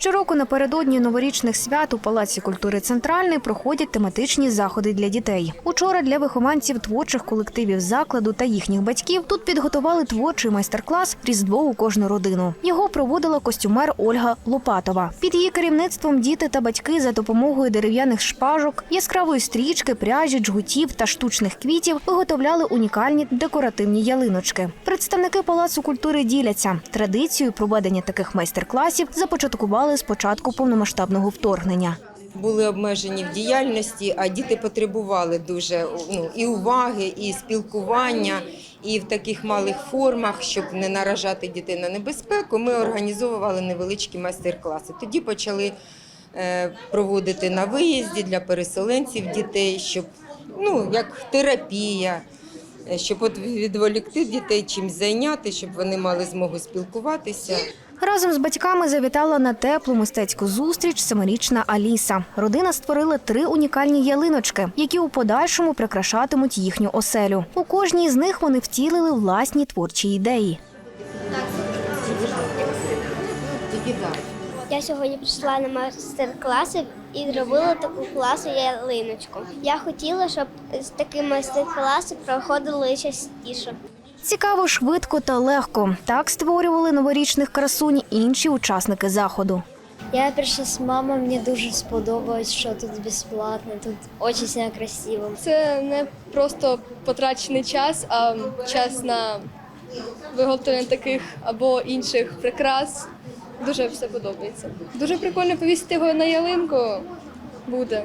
Щороку напередодні новорічних свят у Палаці культури Центральний проходять тематичні заходи для дітей. Учора для вихованців творчих колективів закладу та їхніх батьків тут підготували творчий майстер-клас Різдво у кожну родину. Його проводила костюмер Ольга Лопатова. Під її керівництвом діти та батьки за допомогою дерев'яних шпажок, яскравої стрічки, пряжі, джгутів та штучних квітів виготовляли унікальні декоративні ялиночки. Представники Палацу культури діляться традицією проведення таких майстер-класів започаткували з початку повномасштабного вторгнення. були обмежені в діяльності, а діти потребували дуже ну, і уваги, і спілкування, і в таких малих формах, щоб не наражати дітей на небезпеку. Ми організовували невеличкі майстер-класи. Тоді почали е, проводити на виїзді для переселенців дітей, щоб ну як терапія. е, Щоб відволікти дітей чимось зайняти, щоб вони мали змогу спілкуватися. Разом з батьками завітала на теплу мистецьку зустріч семирічна Аліса. Родина створила три унікальні ялиночки, які у подальшому прикрашатимуть їхню оселю. У кожній з них вони втілили власні творчі ідеї. Я сьогодні прийшла на майстер-класи і зробила таку класу ялиночку. Я хотіла, щоб такі майстер-класи проходили частіше. Цікаво, швидко та легко. Так створювали новорічних красунь інші учасники заходу. Я прийшла з мамою, мені дуже сподобалось, що тут безплатно, тут дуже красиво. Це не просто потрачений час, а час на виготовлення таких або інших прикрас. Дуже все подобається. Дуже прикольно повісити його на ялинку буде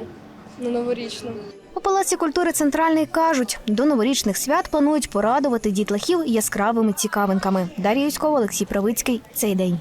на новорічну. У Палаці культури Центральний кажуть, до новорічних свят планують порадувати дітлахів яскравими цікавинками. Дар'я Юськова, Олексій Правицький. Цей день.